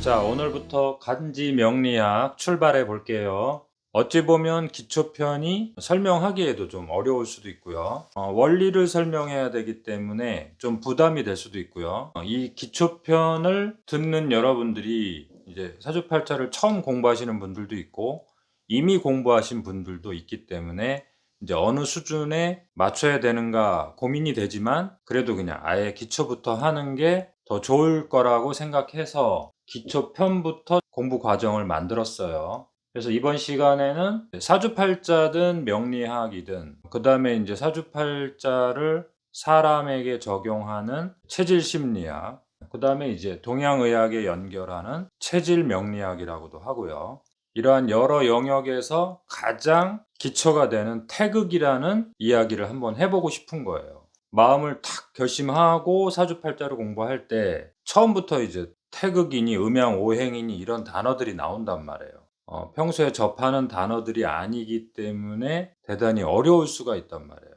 자, 오늘부터 간지 명리학 출발해 볼게요. 어찌 보면 기초편이 설명하기에도 좀 어려울 수도 있고요. 어, 원리를 설명해야 되기 때문에 좀 부담이 될 수도 있고요. 어, 이 기초편을 듣는 여러분들이 이제 사주팔자를 처음 공부하시는 분들도 있고 이미 공부하신 분들도 있기 때문에 이제 어느 수준에 맞춰야 되는가 고민이 되지만 그래도 그냥 아예 기초부터 하는 게 더 좋을 거라고 생각해서 기초편부터 공부 과정을 만들었어요. 그래서 이번 시간에는 사주팔자든 명리학이든 그 다음에 이제 사주팔자를 사람에게 적용하는 체질 심리학 그 다음에 이제 동양의학에 연결하는 체질 명리학이라고도 하고요. 이러한 여러 영역에서 가장 기초가 되는 태극이라는 이야기를 한번 해보고 싶은 거예요. 마음을 탁 결심하고 사주팔자를 공부할 때 처음부터 이제 태극이니 음양 오행이니 이런 단어들이 나온단 말이에요. 어, 평소에 접하는 단어들이 아니기 때문에 대단히 어려울 수가 있단 말이에요.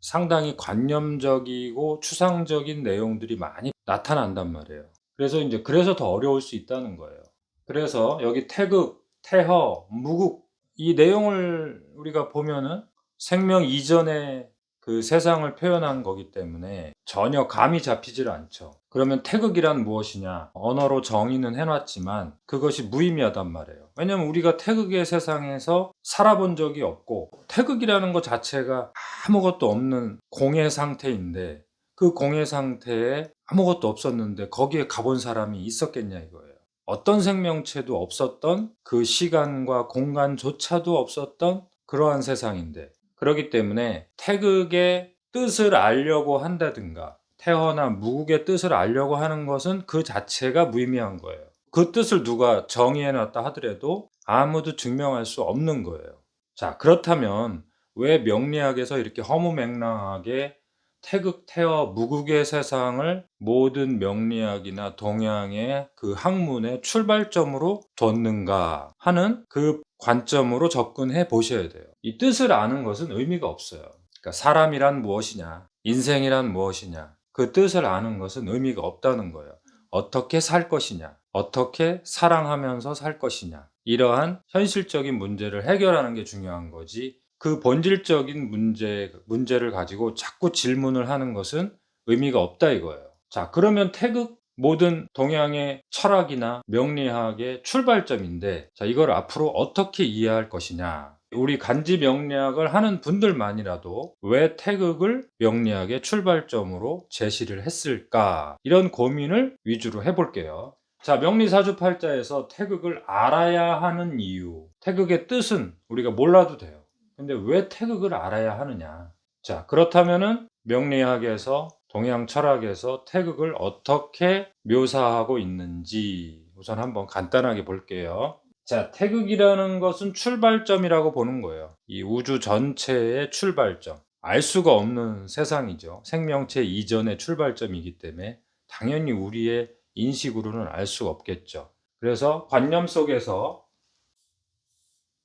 상당히 관념적이고 추상적인 내용들이 많이 나타난단 말이에요. 그래서 이제 그래서 더 어려울 수 있다는 거예요. 그래서 여기 태극, 태허, 무국 이 내용을 우리가 보면은 생명 이전에 그 세상을 표현한 거기 때문에 전혀 감이 잡히질 않죠. 그러면 태극이란 무엇이냐? 언어로 정의는 해놨지만 그것이 무의미하단 말이에요. 왜냐면 우리가 태극의 세상에서 살아본 적이 없고 태극이라는 것 자체가 아무것도 없는 공의 상태인데 그 공의 상태에 아무것도 없었는데 거기에 가본 사람이 있었겠냐 이거예요. 어떤 생명체도 없었던 그 시간과 공간조차도 없었던 그러한 세상인데 그렇기 때문에 태극의 뜻을 알려고 한다든가 태어나 무국의 뜻을 알려고 하는 것은 그 자체가 무의미한 거예요. 그 뜻을 누가 정의해 놨다 하더라도 아무도 증명할 수 없는 거예요. 자, 그렇다면 왜 명리학에서 이렇게 허무맹랑하게 태극, 태어, 무국의 세상을 모든 명리학이나 동양의 그 학문의 출발점으로 뒀는가 하는 그 관점으로 접근해 보셔야 돼요. 이 뜻을 아는 것은 의미가 없어요. 그러니까 사람이란 무엇이냐, 인생이란 무엇이냐, 그 뜻을 아는 것은 의미가 없다는 거예요. 어떻게 살 것이냐, 어떻게 사랑하면서 살 것이냐, 이러한 현실적인 문제를 해결하는 게 중요한 거지, 그 본질적인 문제, 문제를 가지고 자꾸 질문을 하는 것은 의미가 없다 이거예요. 자, 그러면 태극 모든 동양의 철학이나 명리학의 출발점인데, 자, 이걸 앞으로 어떻게 이해할 것이냐. 우리 간지 명리학을 하는 분들만이라도 왜 태극을 명리학의 출발점으로 제시를 했을까? 이런 고민을 위주로 해볼게요. 자, 명리사주팔자에서 태극을 알아야 하는 이유. 태극의 뜻은 우리가 몰라도 돼요. 근데 왜 태극을 알아야 하느냐? 자, 그렇다면은 명리학에서 동양 철학에서 태극을 어떻게 묘사하고 있는지 우선 한번 간단하게 볼게요. 자, 태극이라는 것은 출발점이라고 보는 거예요. 이 우주 전체의 출발점. 알 수가 없는 세상이죠. 생명체 이전의 출발점이기 때문에 당연히 우리의 인식으로는 알 수가 없겠죠. 그래서 관념 속에서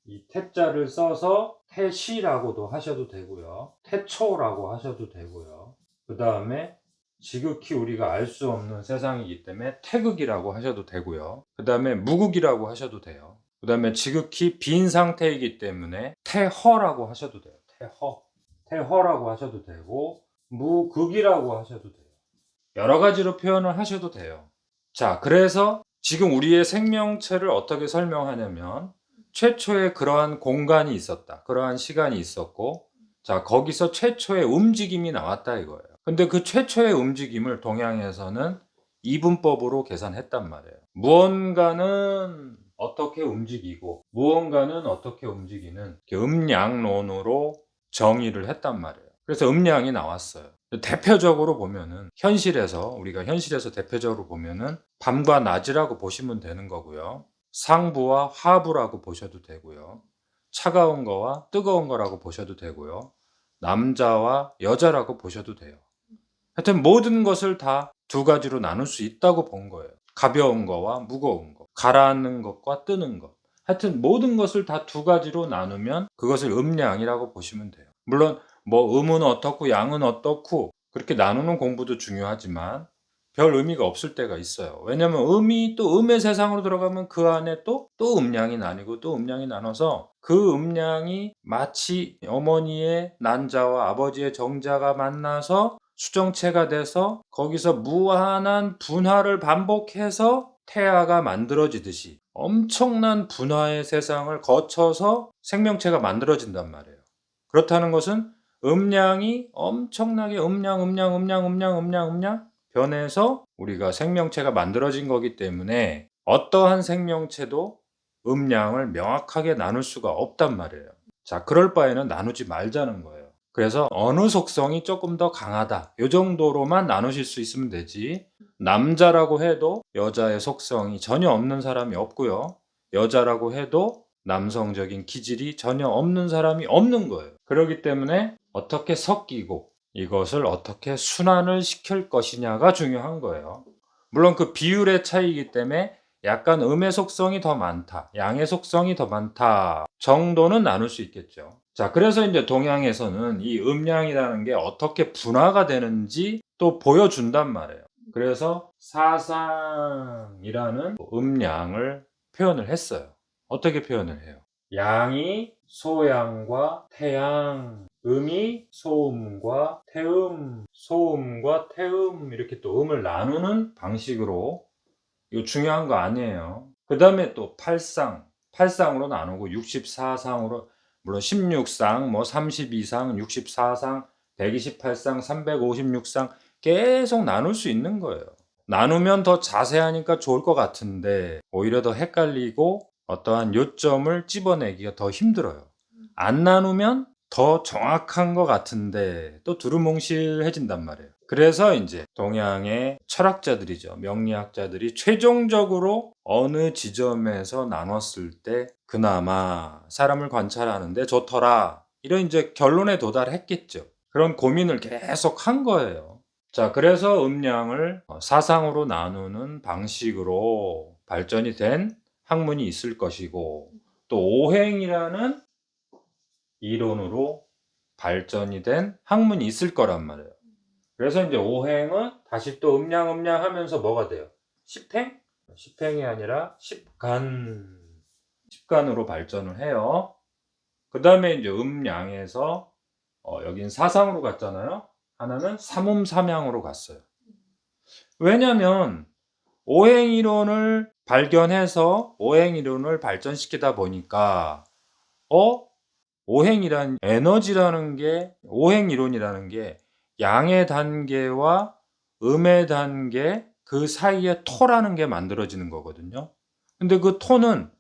이 태자를 써서 태시라고도 하셔도 되고요. 태초라고 하셔도 되고요. 그 다음에 지극히 우리가 알 수 없는 세상이기 때문에 태극이라고 하셔도 되고요. 그 다음에 무극이라고 하셔도 돼요. 그 다음에 지극히 빈 상태이기 때문에 태허라고 하셔도 돼요. 태허. 태허라고 하셔도 되고, 무극이라고 하셔도 돼요. 여러 가지로 표현을 하셔도 돼요. 자, 그래서 지금 우리의 생명체를 어떻게 설명하냐면, 최초의 그러한 공간이 있었다. 그러한 시간이 있었고, 자, 거기서 최초의 움직임이 나왔다 이거예요. 근데 그 최초의 움직임을 동양에서는 이분법으로 계산했단 말이에요. 무언가는 어떻게 움직이고, 무언가는 어떻게 움직이는 음양론으로 정의를 했단 말이에요. 그래서 음양이 나왔어요. 대표적으로 보면은 현실에서 우리가 현실에서 대표적으로 보면은 밤과 낮이라고 보시면 되는 거고요. 상부와 하부라고 보셔도 되고요. 차가운 거와 뜨거운 거라고 보셔도 되고요. 남자와 여자라고 보셔도 돼요. 하여튼 모든 것을 다 두 가지로 나눌 수 있다고 본 거예요. 가벼운 거와 무거운 거, 가라앉는 것과 뜨는 것. 하여튼 모든 것을 다 두 가지로 나누면 그것을 음양이라고 보시면 돼요. 물론 뭐 음은 어떻고 양은 어떻고 그렇게 나누는 공부도 중요하지만 별 의미가 없을 때가 있어요. 왜냐면 음이 또 음의 세상으로 들어가면 그 안에 또, 또 음량이 나뉘고 또 음량이 나눠서 그 음량이 마치 어머니의 난자와 아버지의 정자가 만나서 수정체가 돼서 거기서 무한한 분화를 반복해서 태아가 만들어지듯이 엄청난 분화의 세상을 거쳐서 생명체가 만들어진단 말이에요. 그렇다는 것은 음량이 엄청나게 음량, 음량, 음량, 음량, 음량, 음량 변해서 우리가 생명체가 만들어진 거기 때문에 어떠한 생명체도 음량을 명확하게 나눌 수가 없단 말이에요. 자, 그럴 바에는 나누지 말자는 거예요. 그래서 어느 속성이 조금 더 강하다. 이 정도로만 나누실 수 있으면 되지. 남자라고 해도 여자의 속성이 전혀 없는 사람이 없고요. 여자라고 해도 남성적인 기질이 전혀 없는 사람이 없는 거예요. 그렇기 때문에 어떻게 섞이고 이것을 어떻게 순환을 시킬 것이냐가 중요한 거예요. 물론 그 비율의 차이이기 때문에 약간 음의 속성이 더 많다, 양의 속성이 더 많다 정도는 나눌 수 있겠죠. 자, 그래서 이제 동양에서는 이 음양이라는 게 어떻게 분화가 되는지 또 보여준단 말이에요. 그래서 사상이라는 음양을 표현을 했어요. 어떻게 표현을 해요? 양이 소양과 태양, 음이 소음과 태음, 소음과 태음 이렇게 또 음을 나누는 방식으로 이거 중요한 거 아니에요. 그 다음에 또 8상, 8상으로 나누고 64상으로 물론 16상, 뭐 32상, 64상, 128상, 356상 계속 나눌 수 있는 거예요. 나누면 더 자세하니까 좋을 것 같은데 오히려 더 헷갈리고 어떠한 요점을 찝어내기가 더 힘들어요. 안 나누면 더 정확한 것 같은데 또 두루뭉실해진단 말이에요. 그래서 이제 동양의 철학자들이죠. 명리학자들이 최종적으로 어느 지점에서 나눴을 때 그나마 사람을 관찰하는데 좋더라. 이런 이제 결론에 도달했겠죠. 그런 고민을 계속 한 거예요. 자, 그래서 음량을 사상으로 나누는 방식으로 발전이 된 학문이 있을 것이고 또 오행이라는 이론으로 발전이 된 학문이 있을 거란 말이에요. 그래서 이제 오행은 다시 또 음량 음량 하면서 뭐가 돼요? 십행? 십행이 아니라 십간 십간으로 발전을 해요. 그 다음에 이제 음량에서 어, 여긴 사상으로 갔잖아요. 하나는 삼음삼양으로 갔어요. 왜냐면 오행 이론을 발견해서 오행 이론을 발전시키다 보니까 어 오행이란 에너지라는 게 오행 이론이라는 게 양의 단계와 음의 단계 그 사이에 토라는 게 만들어지는 거거든요. 근데 그 토는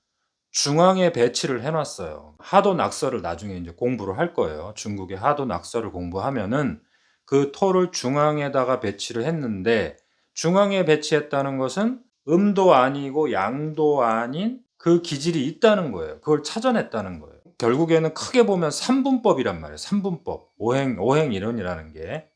중앙에 배치를 해놨어요. 하도 낙서를 나중에 이제 공부를 할 거예요. 중국의 하도 낙서를 공부하면은 그 토를 중앙에다가 배치를 했는데 중앙에 배치했다는 것은 음도 아니고 양도 아닌 그 기질이 있다는 거예요. 그걸 찾아냈다는 거예요. 결국에는 크게 보면 3분법이란 말이에요. 3분법. 오행, 오행 이론이라는 게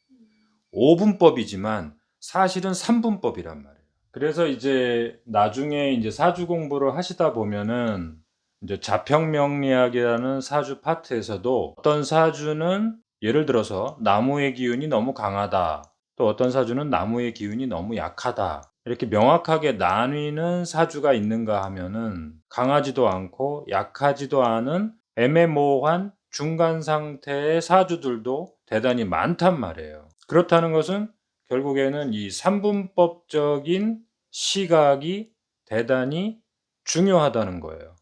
5분법이지만 사실은 3분법이란 말이에요. 그래서 이제 나중에 이제 사주 공부를 하시다 보면은 이제 자평명리학이라는 사주 파트에서도 어떤 사주는 예를 들어서 나무의 기운이 너무 강하다. 또 어떤 사주는 나무의 기운이 너무 약하다. 이렇게 명확하게 나뉘는 사주가 있는가 하면은 강하지도 않고 약하지도 않은 애매모호한 중간 상태의 사주들도 대단히 많단 말이에요. 그렇다는 것은 결국에는 이 삼분법적인 시각이 대단히 중요하다는 거예요.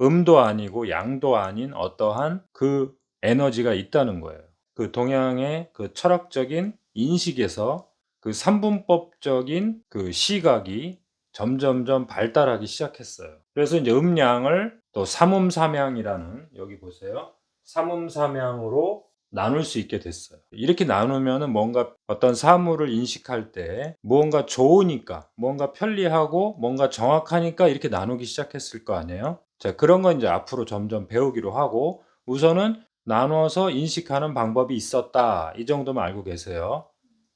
음도 아니고 양도 아닌 어떠한 그 에너지가 있다는 거예요. 그 동양의 그 철학적인 인식에서 그 삼분법적인 그 시각이 점점점 발달하기 시작했어요. 그래서 이제 음량을 또 삼음삼양이라는 여기 보세요. 삼음삼양으로 나눌 수 있게 됐어요. 이렇게 나누면은 뭔가 어떤 사물을 인식할 때 무언가 좋으니까, 뭔가 편리하고, 뭔가 정확하니까 이렇게 나누기 시작했을 거 아니에요? 자, 그런 건 이제 앞으로 점점 배우기로 하고, 우선은 나눠서 인식하는 방법이 있었다. 이 정도만 알고 계세요.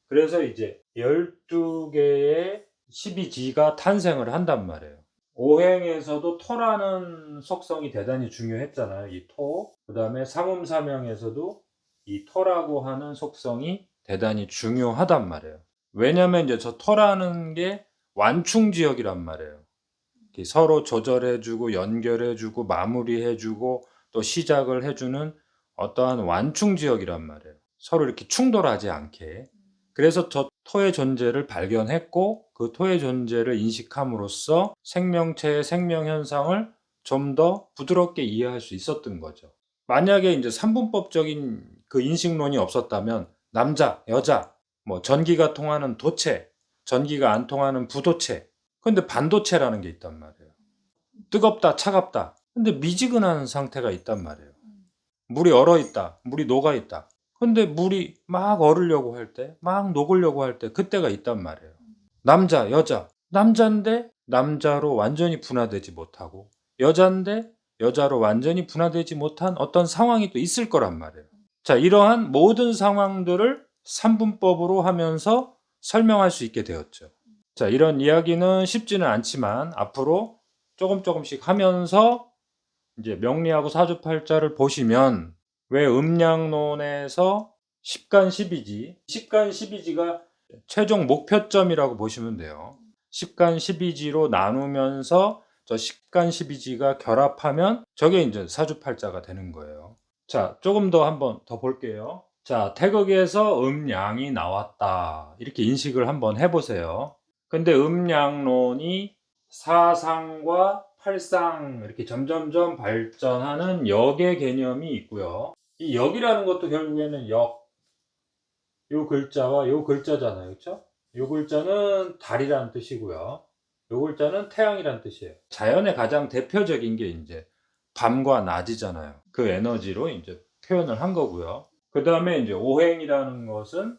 그래서 이제 12개의 12지가 탄생을 한단 말이에요. 오행에서도 토라는 속성이 대단히 중요했잖아요. 이 토. 그 다음에 삼음사명에서도 이 토라고 하는 속성이 대단히 중요하단 말이에요. 왜냐면 이제 저 토라는 게 완충 지역이란 말이에요. 서로 조절해주고 연결해주고 마무리해주고 또 시작을 해주는 어떠한 완충 지역이란 말이에요. 서로 이렇게 충돌하지 않게. 그래서 저 토의 존재를 발견했고 그 토의 존재를 인식함으로써 생명체의 생명 현상을 좀 더 부드럽게 이해할 수 있었던 거죠. 만약에 이제 삼분법적인 그 인식론이 없었다면 남자, 여자, 뭐 전기가 통하는 도체, 전기가 안 통하는 부도체. 근데 반도체라는 게 있단 말이에요. 뜨겁다, 차갑다. 근데 미지근한 상태가 있단 말이에요. 물이 얼어 있다. 물이 녹아 있다. 근데 물이 막 얼으려고 할 때, 막 녹으려고 할 때 그때가 있단 말이에요. 남자, 여자. 남자인데 남자로 완전히 분화되지 못하고 여자인데 여자로 완전히 분화되지 못한 어떤 상황이 또 있을 거란 말이에요. 자, 이러한 모든 상황들을 삼분법으로 하면서 설명할 수 있게 되었죠. 자, 이런 이야기는 쉽지는 않지만 앞으로 조금 조금씩 하면서 이제 명리하고 사주팔자를 보시면 왜 음양론에서 10간 12지, 10간 12지가 최종 목표점이라고 보시면 돼요. 10간 12지로 나누면서 저 10간 12지가 결합하면 저게 이제 사주팔자가 되는 거예요. 자, 조금 더 한번 더 볼게요. 자, 태극에서 음양이 나왔다. 이렇게 인식을 한번 해보세요. 근데 음양론이 사상과 팔상 이렇게 점점점 발전하는 역의 개념이 있고요. 이 역이라는 것도 결국에는 역, 요 글자와 요 글자잖아요. 그렇죠? 요 글자는 달이라는 뜻이고요. 요 글자는 태양이라는 뜻이에요. 자연의 가장 대표적인 게 이제 밤과 낮이잖아요. 그 에너지로 이제 표현을 한 거고요. 그 다음에 이제 오행이라는 것은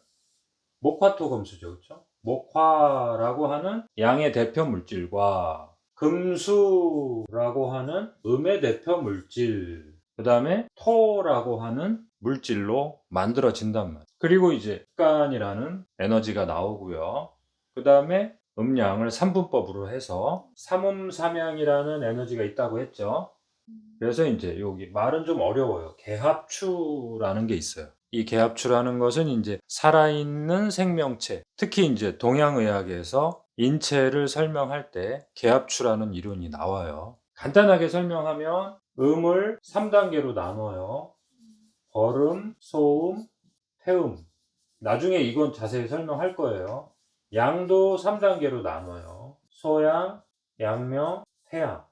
목화토 금수죠. 그렇죠? 목화라고 하는 양의 대표 물질과 금수라고 하는 음의 대표 물질, 그 다음에 토라고 하는 물질로 만들어진단 말이에요. 그리고 이제 습관이라는 에너지가 나오고요. 그 다음에 음양을 삼분법으로 해서 삼음삼양이라는 에너지가 있다고 했죠. 그래서 이제 여기 말은 좀 어려워요. 개합추라는 게 있어요. 이 개합추라는 것은 이제 살아있는 생명체, 특히 이제 동양의학에서 인체를 설명할 때 개합추라는 이론이 나와요. 간단하게 설명하면 음을 3단계로 나눠요. 벌음, 소음, 태음. 나중에 이건 자세히 설명할 거예요. 양도 3단계로 나눠요. 소양, 양명, 태양.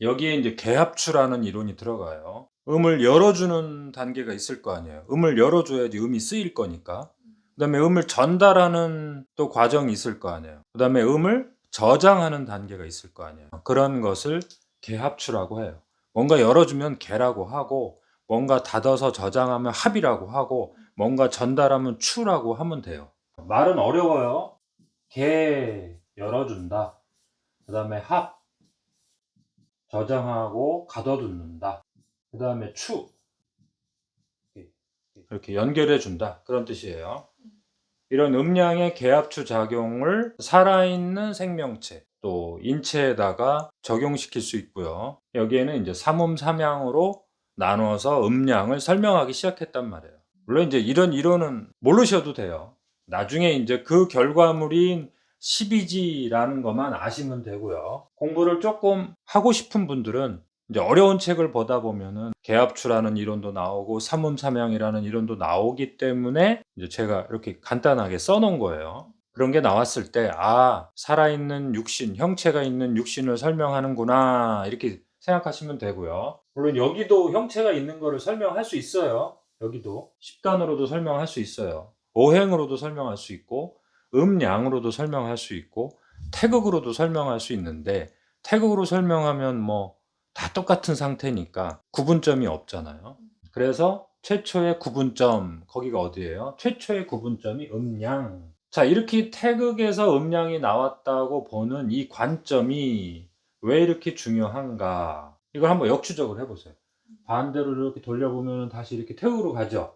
여기에 이제 개합추라는 이론이 들어가요. 음을 열어주는 단계가 있을 거 아니에요. 음을 열어줘야지 음이 쓰일 거니까. 그 다음에 음을 전달하는 또 과정이 있을 거 아니에요. 그 다음에 음을 저장하는 단계가 있을 거 아니에요. 그런 것을 개합추라고 해요. 뭔가 열어주면 개라고 하고, 뭔가 닫아서 저장하면 합이라고 하고, 뭔가 전달하면 추라고 하면 돼요. 말은 어려워요. 개 열어준다. 그 다음에 합 저장하고 가둬두는다. 그 다음에 추 이렇게 연결해 준다 그런 뜻이에요. 이런 음량의 개합추 작용을 살아있는 생명체 또 인체에다가 적용시킬 수 있고요. 여기에는 이제 삼음 삼양으로 나누어서 음량을 설명하기 시작했단 말이에요. 물론 이제 이런 이론은 모르셔도 돼요. 나중에 이제 그 결과물인 12지라는 것만 아시면 되고요. 공부를 조금 하고 싶은 분들은 이제 어려운 책을 보다 보면은 개합추라는 이론도 나오고 삼음삼양이라는 이론도 나오기 때문에 이제 제가 이렇게 간단하게 써놓은 거예요. 그런 게 나왔을 때, 아, 살아있는 육신, 형체가 있는 육신을 설명하는구나, 이렇게 생각하시면 되고요. 물론 여기도 형체가 있는 거를 설명할 수 있어요. 여기도. 십간으로도 설명할 수 있어요. 오행으로도 설명할 수 있고, 음양으로도 설명할 수 있고, 태극으로도 설명할 수 있는데, 태극으로 설명하면 뭐, 다 똑같은 상태니까 구분점이 없잖아요. 그래서 최초의 구분점, 거기가 어디예요? 최초의 구분점이 음양. 자, 이렇게 태극에서 음양이 나왔다고 보는 이 관점이 왜 이렇게 중요한가? 이걸 한번 역추적을 해보세요. 반대로 이렇게 돌려보면 다시 이렇게 태극으로 가죠.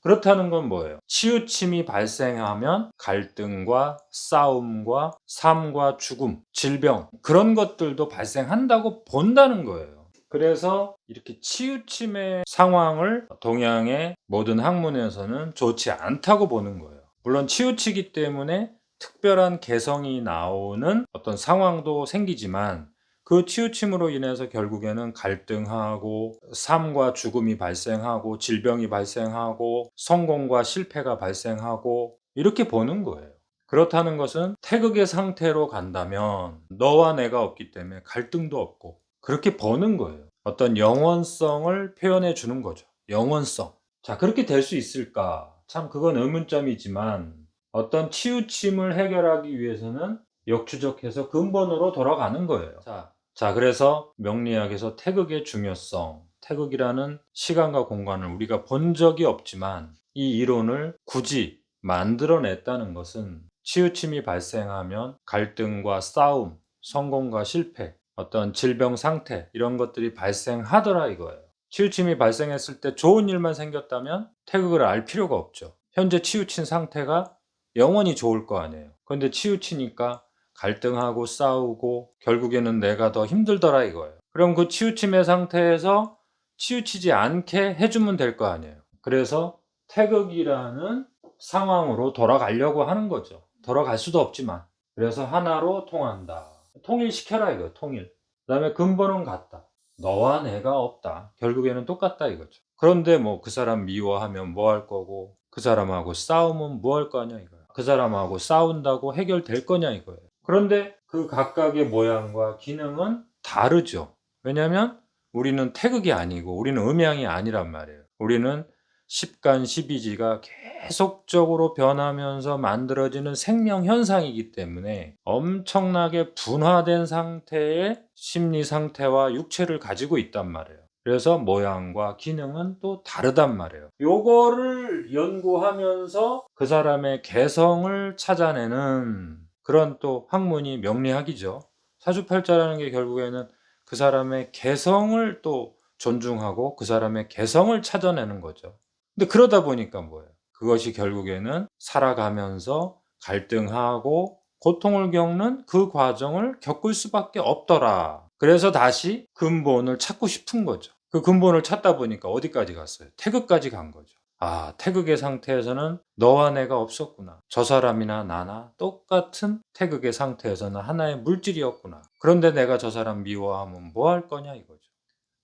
그렇다는 건 뭐예요? 치우침이 발생하면 갈등과 싸움과 삶과 죽음, 질병 그런 것들도 발생한다고 본다는 거예요. 그래서 이렇게 치우침의 상황을 동양의 모든 학문에서는 좋지 않다고 보는 거예요. 물론 치우치기 때문에 특별한 개성이 나오는 어떤 상황도 생기지만 그 치우침으로 인해서 결국에는 갈등하고 삶과 죽음이 발생하고 질병이 발생하고 성공과 실패가 발생하고 이렇게 보는 거예요. 그렇다는 것은 태극의 상태로 간다면 너와 내가 없기 때문에 갈등도 없고 그렇게 보는 거예요. 어떤 영원성을 표현해 주는 거죠. 영원성. 자, 그렇게 될 수 있을까? 참 그건 의문점이지만 어떤 치우침을 해결하기 위해서는 역추적해서 근본으로 돌아가는 거예요. 자, 자, 그래서 명리학에서 태극의 중요성, 태극이라는 시간과 공간을 우리가 본 적이 없지만 이 이론을 굳이 만들어냈다는 것은 치우침이 발생하면 갈등과 싸움, 성공과 실패, 어떤 질병 상태 이런 것들이 발생하더라 이거예요. 치우침이 발생했을 때 좋은 일만 생겼다면 태극을 알 필요가 없죠. 현재 치우친 상태가 영원히 좋을 거 아니에요. 그런데 치우치니까 갈등하고 싸우고 결국에는 내가 더 힘들더라 이거예요. 그럼 그 치우침의 상태에서 치우치지 않게 해주면 될 거 아니에요. 그래서 태극이라는 상황으로 돌아가려고 하는 거죠. 돌아갈 수도 없지만. 그래서 하나로 통한다. 통일시켜라 이거예요. 통일. 그 다음에 근본은 같다. 너와 내가 없다. 결국에는 똑같다 이거죠. 그런데 뭐 그 사람 미워하면 뭐 할 거고 그 사람하고 싸우면 뭐 할거 아니야 이거야. 그 사람하고 싸운다고 해결될 거냐 이거예요. 그런데 그 각각의 모양과 기능은 다르죠. 왜냐하면 우리는 태극이 아니고 우리는 음양이 아니란 말이에요. 우리는 십간 십이지가 계속적으로 변하면서 만들어지는 생명 현상이기 때문에 엄청나게 분화된 상태의 심리 상태와 육체를 가지고 있단 말이에요. 그래서 모양과 기능은 또 다르단 말이에요. 요거를 연구하면서 그 사람의 개성을 찾아내는 그런 또 학문이 명리학이죠. 사주팔자라는 게 결국에는 그 사람의 개성을 또 존중하고 그 사람의 개성을 찾아내는 거죠. 근데 그러다 보니까 뭐예요? 그것이 결국에는 살아가면서 갈등하고 고통을 겪는 그 과정을 겪을 수밖에 없더라. 그래서 다시 근본을 찾고 싶은 거죠. 그 근본을 찾다 보니까 어디까지 갔어요? 태극까지 간 거죠. 아, 태극의 상태에서는 너와 내가 없었구나. 저 사람이나 나나 똑같은 태극의 상태에서는 하나의 물질이었구나. 그런데 내가 저 사람 미워하면 뭐 할 거냐 이거죠.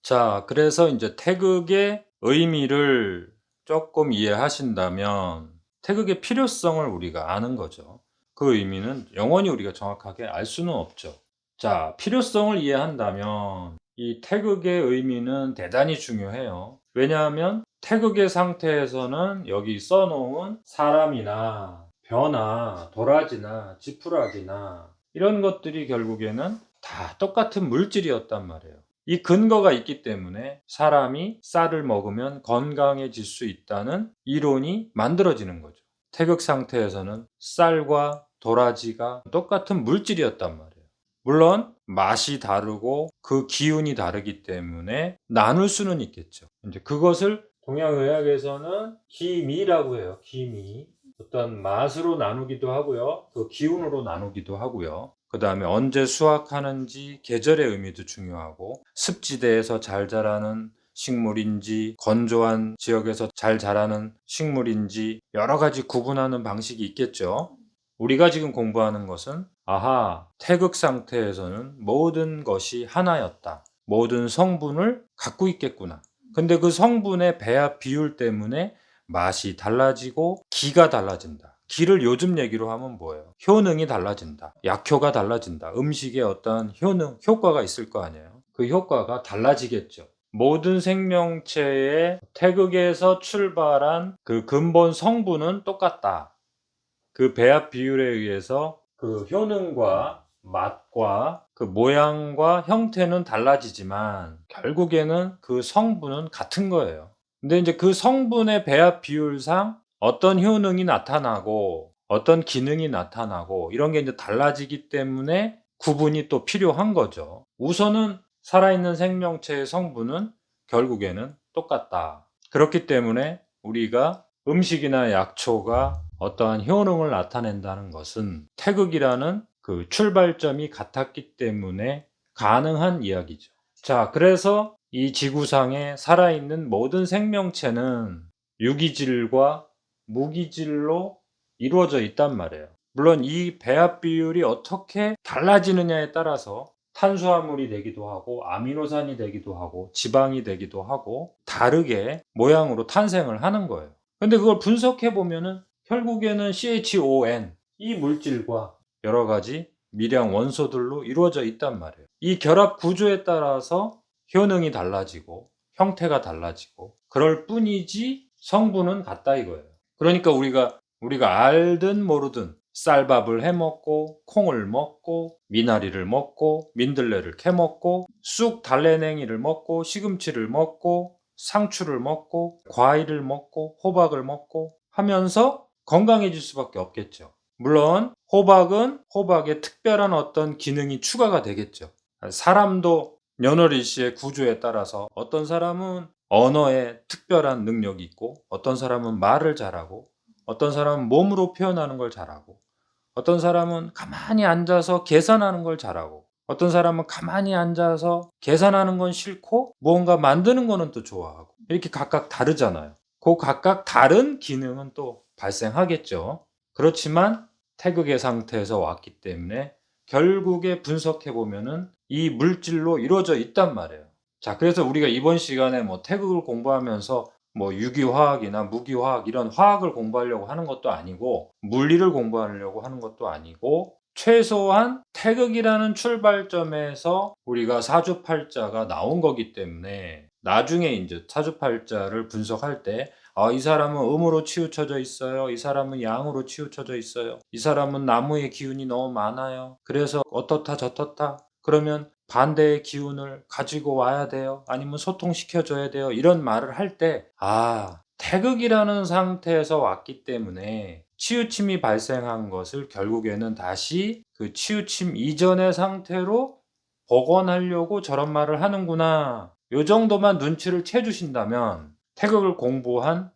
자, 그래서 이제 태극의 의미를 조금 이해하신다면 태극의 필요성을 우리가 아는 거죠. 그 의미는 영원히 우리가 정확하게 알 수는 없죠. 자, 필요성을 이해한다면 이 태극의 의미는 대단히 중요해요. 왜냐하면 태극의 상태에서는 여기 써놓은 사람이나 벼나 도라지나 지푸라기나 이런 것들이 결국에는 다 똑같은 물질이었단 말이에요. 이 근거가 있기 때문에 사람이 쌀을 먹으면 건강해질 수 있다는 이론이 만들어지는 거죠. 태극 상태에서는 쌀과 도라지가 똑같은 물질이었단 말이에요. 물론 맛이 다르고 그 기운이 다르기 때문에 나눌 수는 있겠죠. 이제 그것을 동양의학에서는 기미라고 해요. 기미. 어떤 맛으로 나누기도 하고요. 그 기운으로 나누기도 하고요. 그 다음에 언제 수확하는지 계절의 의미도 중요하고 습지대에서 잘 자라는 식물인지 건조한 지역에서 잘 자라는 식물인지 여러 가지 구분하는 방식이 있겠죠. 우리가 지금 공부하는 것은 아하 태극 상태에서는 모든 것이 하나였다. 모든 성분을 갖고 있겠구나. 근데 그 성분의 배합 비율 때문에 맛이 달라지고 기가 달라진다. 기를 요즘 얘기로 하면 뭐예요? 효능이 달라진다. 약효가 달라진다. 음식에 어떤 효능, 효과가 있을 거 아니에요? 그 효과가 달라지겠죠. 모든 생명체의 태극에서 출발한 그 근본 성분은 똑같다. 그 배합 비율에 의해서 그 효능과 맛과 그 모양과 형태는 달라지지만 결국에는 그 성분은 같은 거예요. 근데 이제 그 성분의 배합 비율상 어떤 효능이 나타나고 어떤 기능이 나타나고 이런 게 이제 달라지기 때문에 구분이 또 필요한 거죠. 우선은 살아있는 생명체의 성분은 결국에는 똑같다. 그렇기 때문에 우리가 음식이나 약초가 어떠한 효능을 나타낸다는 것은 태극이라는 그 출발점이 같았기 때문에 가능한 이야기죠. 자, 그래서 이 지구상에 살아있는 모든 생명체는 유기질과 무기질로 이루어져 있단 말이에요. 물론 이 배합 비율이 어떻게 달라지느냐에 따라서 탄수화물이 되기도 하고 아미노산이 되기도 하고 지방이 되기도 하고 다르게 모양으로 탄생을 하는 거예요. 근데 그걸 분석해 보면은 결국에는 CHON 이 물질과 여러 가지 미량 원소들로 이루어져 있단 말이에요. 이 결합 구조에 따라서 효능이 달라지고 형태가 달라지고 그럴 뿐이지 성분은 같다 이거예요. 그러니까 우리가 우리가 알든 모르든 쌀밥을 해 먹고 콩을 먹고 미나리를 먹고 민들레를 캐 먹고 쑥 달래냉이를 먹고 시금치를 먹고 상추를 먹고 과일을 먹고 호박을 먹고 하면서 건강해질 수밖에 없겠죠. 물론 호박은 호박에 특별한 어떤 기능이 추가가 되겠죠. 사람도 연월일 씨의 구조에 따라서 어떤 사람은 언어에 특별한 능력이 있고 어떤 사람은 말을 잘하고 어떤 사람은 몸으로 표현하는 걸 잘하고 어떤 사람은 가만히 앉아서 계산하는 걸 잘하고 어떤 사람은 가만히 앉아서 계산하는 건 싫고 무언가 만드는 거는 또 좋아하고 이렇게 각각 다르잖아요. 그 각각 다른 기능은 또 발생하겠죠. 그렇지만 태극의 상태에서 왔기 때문에 결국에 분석해 보면은 이 물질로 이루어져 있단 말이에요. 자, 그래서 우리가 이번 시간에 뭐 태극을 공부하면서 뭐 유기화학이나 무기화학 이런 화학을 공부하려고 하는 것도 아니고 물리를 공부하려고 하는 것도 아니고 최소한 태극이라는 출발점에서 우리가 사주팔자가 나온 거기 때문에 나중에 이제 사주팔자를 분석할 때 아, 이 사람은 음으로 치우쳐져 있어요. 이 사람은 양으로 치우쳐져 있어요. 이 사람은 나무의 기운이 너무 많아요. 그래서 어떻다 저떻다. 그러면 반대의 기운을 가지고 와야 돼요. 아니면 소통시켜줘야 돼요. 이런 말을 할 때, 아, 태극이라는 상태에서 왔기 때문에 치우침이 발생한 것을 결국에는 다시 그 치우침 이전의 상태로 복원하려고 저런 말을 하는구나. 요 정도만 눈치를 채주신다면 태극을 공부한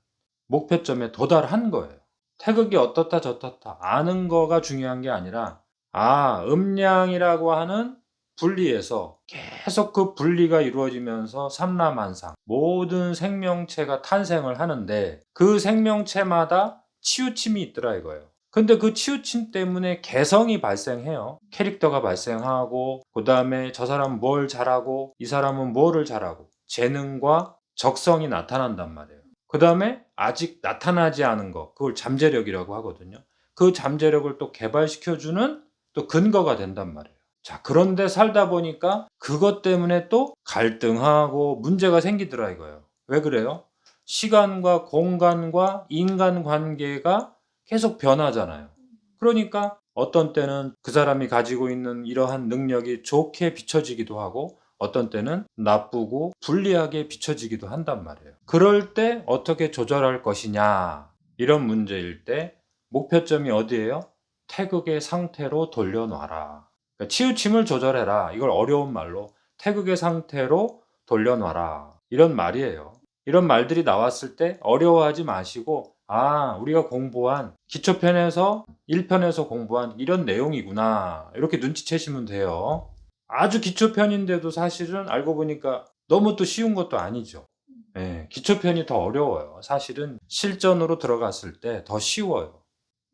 목표점에 도달한 거예요. 태극이 어떻다 저떻다 아는 거가 중요한 게 아니라 아 음량이라고 하는 분리에서 계속 그 분리가 이루어지면서 삼라만상 모든 생명체가 탄생을 하는데 그 생명체마다 치우침이 있더라 이거예요. 근데 그 치우침 때문에 개성이 발생해요. 캐릭터가 발생하고 그 다음에 저 사람은 뭘 잘하고 이 사람은 뭐를 잘하고 재능과 적성이 나타난단 말이에요. 그 다음에 아직 나타나지 않은 것 그걸 잠재력이라고 하거든요. 그 잠재력을 또 개발시켜주는 또 근거가 된단 말이에요. 자, 그런데 살다 보니까 그것 때문에 또 갈등하고 문제가 생기더라 이거예요. 왜 그래요? 시간과 공간과 인간 관계가 계속 변하잖아요. 그러니까 어떤 때는 그 사람이 가지고 있는 이러한 능력이 좋게 비춰지기도 하고 어떤 때는 나쁘고 불리하게 비춰지기도 한단 말이에요. 그럴 때 어떻게 조절할 것이냐 이런 문제일 때 목표점이 어디예요? 태극의 상태로 돌려놔라. 그러니까 치우침을 조절해라. 이걸 어려운 말로 태극의 상태로 돌려놔라. 이런 말이에요. 이런 말들이 나왔을 때 어려워하지 마시고 아, 우리가 공부한 기초편에서 1편에서 공부한 이런 내용이구나. 이렇게 눈치채시면 돼요. 아주 기초편인데도 사실은 알고 보니까 너무 또 쉬운 것도 아니죠. 예, 기초편이 더 어려워요. 사실은 실전으로 들어갔을 때 더 쉬워요.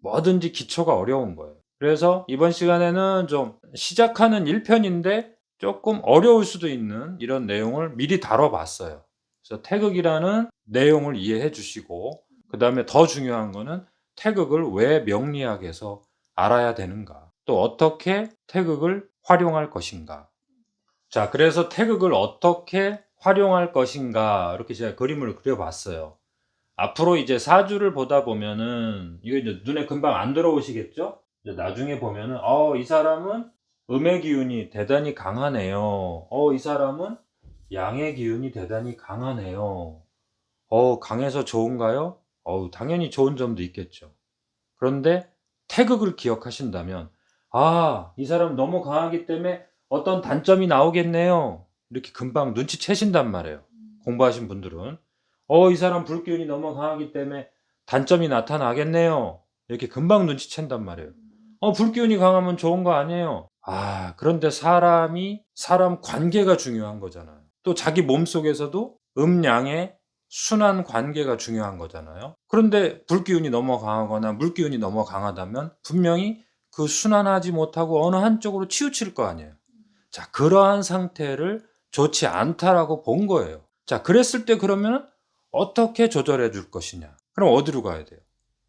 뭐든지 기초가 어려운 거예요. 그래서 이번 시간에는 좀 시작하는 1편인데 조금 어려울 수도 있는 이런 내용을 미리 다뤄봤어요. 그래서 태극이라는 내용을 이해해 주시고, 그 다음에 더 중요한 거는 태극을 왜 명리학에서 알아야 되는가, 또 어떻게 태극을 활용할 것인가. 자, 그래서 태극을 어떻게 활용할 것인가, 이렇게 제가 그림을 그려봤어요. 앞으로 이제 사주를 보다 보면은, 이거 이제 눈에 금방 안 들어오시겠죠? 나중에 보면은, 어, 이 사람은 음의 기운이 대단히 강하네요. 어, 이 사람은 양의 기운이 대단히 강하네요. 어, 강해서 좋은가요? 어, 당연히 좋은 점도 있겠죠. 그런데 태극을 기억하신다면, 아, 이 사람 너무 강하기 때문에 어떤 단점이 나오겠네요. 이렇게 금방 눈치채신단 말이에요. 공부하신 분들은. 어, 이 사람 불기운이 너무 강하기 때문에 단점이 나타나겠네요. 이렇게 금방 눈치챈단 말이에요. 어, 불기운이 강하면 좋은 거 아니에요. 아, 그런데 사람이, 사람 관계가 중요한 거잖아요. 또 자기 몸 속에서도 음양의 순환 관계가 중요한 거잖아요. 그런데 불기운이 너무 강하거나 물기운이 너무 강하다면 분명히 그 순환하지 못하고 어느 한쪽으로 치우칠 거 아니에요. 자, 그러한 상태를 좋지 않다라고 본 거예요. 자, 그랬을 때 그러면 어떻게 조절해 줄 것이냐? 그럼 어디로 가야 돼요?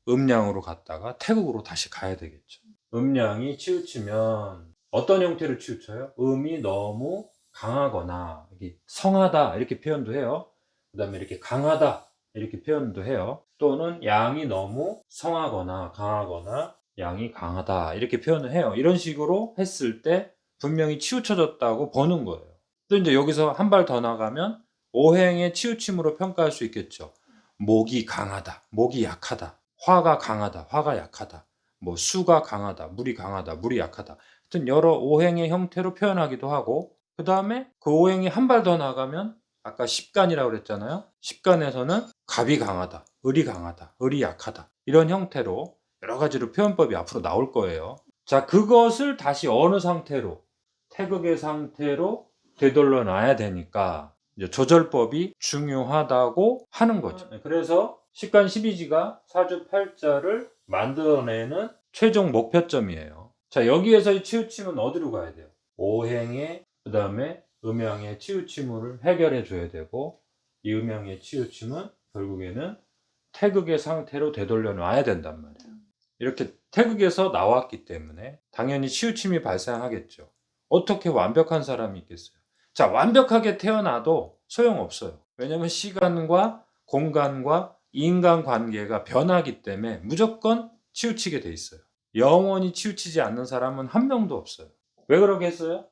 음양으로 갔다가 태극으로 다시 가야 되겠죠. 음양이 치우치면 어떤 형태로 치우쳐요? 음이 너무 강하거나 성하다 이렇게 표현도 해요. 그 다음에 이렇게 강하다 이렇게 표현도 해요. 또는 양이 너무 성하거나 강하거나 양이 강하다 이렇게 표현을 해요. 이런 식으로 했을 때 분명히 치우쳐졌다고 보는 거예요. 또 이제 여기서 한 발 더 나가면 오행의 치우침으로 평가할 수 있겠죠. 목이 강하다, 목이 약하다, 화가 강하다, 화가 약하다, 뭐 수가 강하다, 물이 강하다, 물이 약하다. 하여튼 여러 오행의 형태로 표현하기도 하고 그 다음에 그 오행이 한 발 더 나가면 아까 십간이라고 그랬잖아요. 십간에서는 갑이 강하다, 을이 강하다, 을이 약하다 이런 형태로 여러 가지로 표현법이 앞으로 나올 거예요. 자, 그것을 다시 어느 상태로 태극의 상태로 되돌려 놔야 되니까 조절법이 중요하다고 하는 거죠. 그래서 식간 12지가 사주 팔자를 만들어내는 최종 목표점이에요. 자, 여기에서 이 치우침은 어디로 가야 돼요? 오행의 그 다음에 음양의 치우침을 해결해 줘야 되고 이 음양의 치우침은 결국에는 태극의 상태로 되돌려 놔야 된단 말이에요. 이렇게 태극에서 나왔기 때문에 당연히 치우침이 발생하겠죠. 어떻게 완벽한 사람이 있겠어요? 자, 완벽하게 태어나도 소용없어요. 왜냐하면 시간과 공간과 인간 관계가 변하기 때문에 무조건 치우치게 돼 있어요. 영원히 치우치지 않는 사람은 한 명도 없어요. 왜 그러겠어요?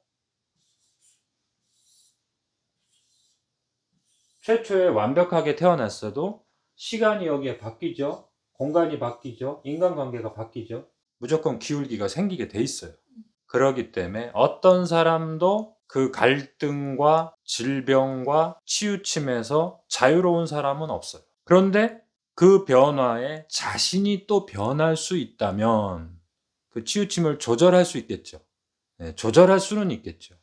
최초에 완벽하게 태어났어도 시간이 여기에 바뀌죠. 공간이 바뀌죠. 인간관계가 바뀌죠. 무조건 기울기가 생기게 돼 있어요. 그러기 때문에 어떤 사람도 그 갈등과 질병과 치우침에서 자유로운 사람은 없어요. 그런데 그 변화에 자신이 또 변할 수 있다면 그 치우침을 조절할 수 있겠죠. 네, 조절할 수는 있겠죠.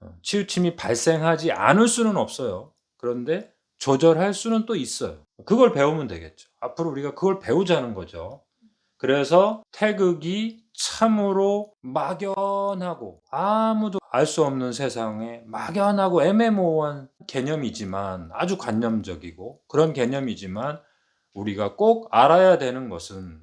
어, 치우침이 발생하지 않을 수는 없어요. 그런데 조절할 수는 또 있어요. 그걸 배우면 되겠죠. 앞으로 우리가 그걸 배우자는 거죠. 그래서 태극이 참으로 막연하고 아무도 알 수 없는 세상에 막연하고 애매모호한 개념이지만 아주 관념적이고 그런 개념이지만 우리가 꼭 알아야 되는 것은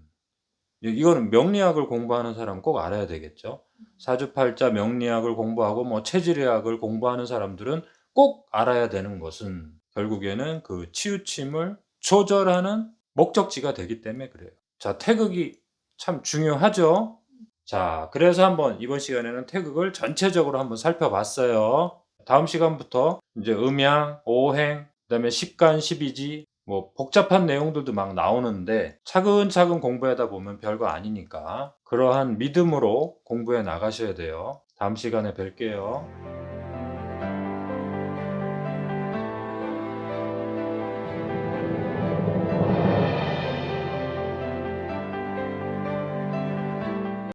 이거는 명리학을 공부하는 사람 꼭 알아야 되겠죠. 사주팔자 명리학을 공부하고 뭐 체질의학을 공부하는 사람들은 꼭 알아야 되는 것은 결국에는 그 치우침을 조절하는 목적지가 되기 때문에 그래요. 자, 태극이 참 중요하죠. 자, 그래서 한번 이번 시간에는 태극을 전체적으로 한번 살펴봤어요. 다음 시간부터 이제 음양, 오행, 그다음에 십간, 십이지 뭐 복잡한 내용들도 막 나오는데 차근차근 공부하다 보면 별거 아니니까 그러한 믿음으로 공부해 나가셔야 돼요. 다음 시간에 뵐게요.